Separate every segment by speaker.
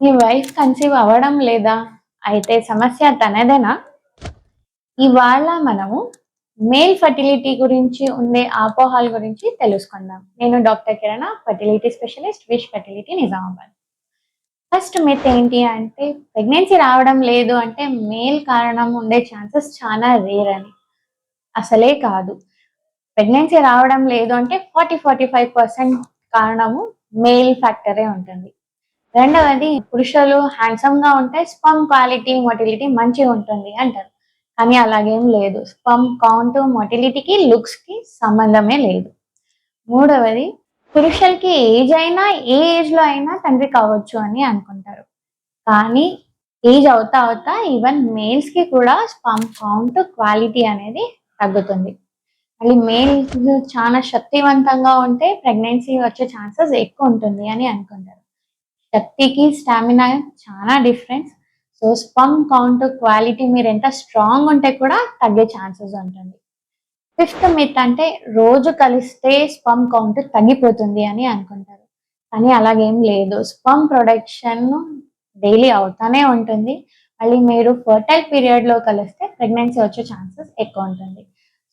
Speaker 1: మీ wife conceive అవ్వడం లేదా? అయితే సమస్య తనదేనా? ఇవాళ మనము మేల్ ఫర్టిలిటీ గురించి ఉండే ఆపోహాల గురించి తెలుసుకుందాం. నేను doctor Kirana fertility specialist wish fertility Nizamabad. First myth ఏంటి అంటే ప్రెగ్నెన్సీ రావడం లేదు అంటే మేల్ కారణం ఉండే ఛాన్సెస్ చాలా రేర్ అని. అసలే కాదు. ప్రెగ్నెన్సీ రావడం లేదు అంటే ఫార్టీ ఫార్టీ ఫైవ్ పర్సెంట్ కారణము మేల్ ఫ్యాక్టరే ఉంటుంది. రెండవది పురుషులు హ్యాండ్సమ్గా ఉంటే స్పమ్ క్వాలిటీ మొటిలిటీ మంచిగా ఉంటుంది అంటారు. కానీ అలాగేం లేదు. స్పమ్ కౌంట్ మొటిలిటీకి లుక్స్కి సంబంధమే లేదు. మూడవది పురుషులకి ఏజ్ అయినా ఏ ఏజ్లో అయినా తండ్రి కావచ్చు అని అనుకుంటారు. కానీ ఏజ్ అవుతా అవుతా ఈవెన్ మేల్స్కి కూడా స్పమ్ కౌంట్ క్వాలిటీ అనేది తగ్గుతుంది. మళ్ళీ మేల్స్ చాలా శక్తివంతంగా ఉంటే ప్రెగ్నెన్సీ వచ్చే ఛాన్సెస్ ఎక్కువ ఉంటుంది అని అనుకుంటారు. శక్తికి స్టామినా చాలా difference. So sperm count quality మీరు ఎంత స్ట్రాంగ్ ఉంటే కూడా తగ్గే ఛాన్సెస్ ఉంటుంది. ఫిఫ్త్ మిత్ అంటే రోజు కలిస్తే స్పమ్ కౌంట్ తగ్గిపోతుంది అని అనుకుంటారు. కానీ అలాగేం లేదు. స్పమ్ ప్రొడక్షన్ డైలీ అవుతానే ఉంటుంది. మళ్ళీ మీరు ఫర్టైల్ పీరియడ్లో కలిస్తే ప్రెగ్నెన్సీ వచ్చే ఛాన్సెస్ ఎక్కువ ఉంటుంది.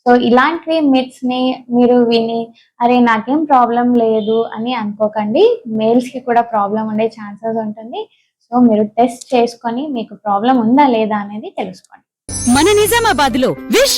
Speaker 1: సో ఇలాంటివి మిత్స్ని మీరు విని అరే నాకేం ప్రాబ్లం లేదు అని అనుకోకండి. మేల్స్కి కూడా ప్రాబ్లం ఉండే ఛాన్సెస్ ఉంటుంది. సో మీరు టెస్ట్ చేసుకొని మీకు ప్రాబ్లం ఉందా లేదా అనేది తెలుసుకోండి.
Speaker 2: మన నిజామాబాద్లో విష్